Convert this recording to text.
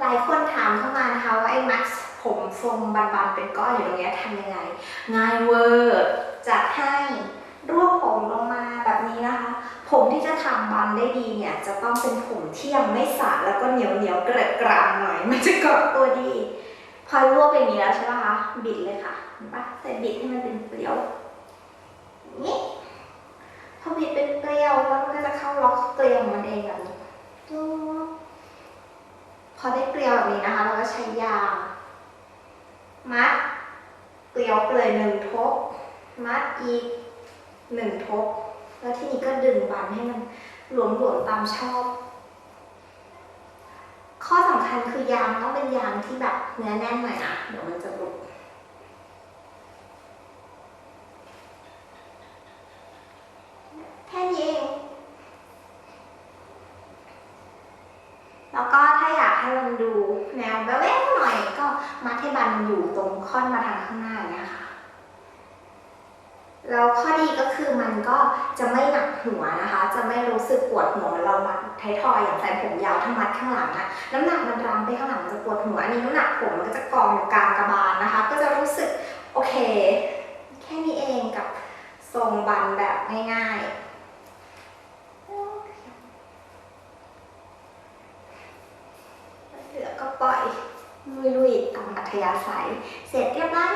หลายคนถามเข้ามานะคะว่าไอ้มัดผมทรงบานๆเป็นก้อนอยู่ตรงเนี้ยทำยังไง ง่ายเวอร์จัดให้รวบผมลงมาแบบนี้นะคะ ผมที่จะทำบันได้ดีเนี่ย จะต้องเป็นผมที่ยังไม่สระแล้วก็เหนียวเหนียวเกระกรามหน่อย มันจะเกาะตัวดี พอรวบอย่างนี้แล้วใช่ปะคะ บิดเลยค่ะเห็นปะแต่บิดให้มันเป็นเกลียวนี่พอบิดเป็นเกลียวแล้วมันก็จะเข้าล็อกเกลียวมันเองแบบนี้ พอได้เกลียวแบบนี้นะคะ เราก็ใช้ยาง มัด เกลียวไปเลยหนึ่งทบ มัดอีกหนึ่งทบ แล้วทีนี้ก็ดึงบันให้มันหลวมๆตามชอบ ข้อสำคัญคือยางต้องเป็นยางที่แบบเนื้อแน่นหน่อยนะเดี๋ยวมันจะหลุดแค่นี้เอง แล้วก็ ถ้าอยากให้มันดูแนวแบ๊วๆหน่อยก็มัดให้บันอยู่ตรงค่อนมาทางข้างหน้าอย่างเนี้ยค่ะแล้วข้อดีก็คือมันก็จะไม่หนักหัวนะคะ จะไม่รู้สึกปวดหัวเหมือนเรามัดไทยทอยอย่างแฟนผมยาวถ้ามัดข้างหลังอะน้ำหนักมันรังไปข้างหลังมันจะปวดหัวอันนี้น้ำหนักผมมันก็จะกองอยู่กลางกระบาลนะคะ ก็จะรู้สึกโอเค แค่นี้เองกับทรงบันแบบง่ายๆเหลือก็ ปล่อยลุยๆตามอัธยาศัย เสร็จเรียบร้อย